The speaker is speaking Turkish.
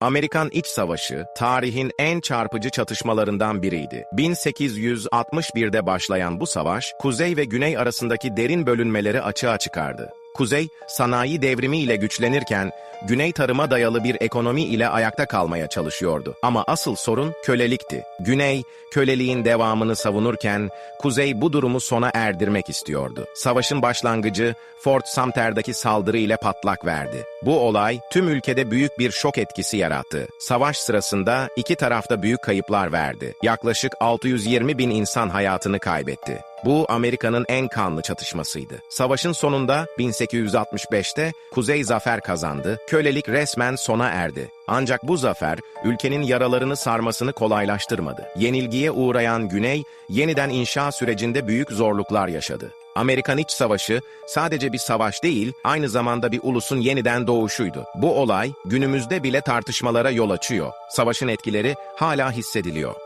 Amerikan İç Savaşı, tarihin en çarpıcı çatışmalarından biriydi. 1861'de başlayan bu savaş, kuzey ve güney arasındaki derin bölünmeleri açığa çıkardı. Kuzey, sanayi devrimi ile güçlenirken, güney tarıma dayalı bir ekonomi ile ayakta kalmaya çalışıyordu. Ama asıl sorun kölelikti. Güney, köleliğin devamını savunurken, kuzey bu durumu sona erdirmek istiyordu. Savaşın başlangıcı, Fort Sumter'daki saldırı ile patlak verdi. Bu olay, tüm ülkede büyük bir şok etkisi yarattı. Savaş sırasında iki tarafta büyük kayıplar verdi. Yaklaşık 620 bin insan hayatını kaybetti. Bu Amerika'nın en kanlı çatışmasıydı. Savaşın sonunda 1865'te Kuzey zafer kazandı, kölelik resmen sona erdi. Ancak bu zafer ülkenin yaralarını sarmasını kolaylaştırmadı. Yenilgiye uğrayan Güney yeniden inşa sürecinde büyük zorluklar yaşadı. Amerikan İç Savaşı sadece bir savaş değil, aynı zamanda bir ulusun yeniden doğuşuydu. Bu olay günümüzde bile tartışmalara yol açıyor. Savaşın etkileri hala hissediliyor.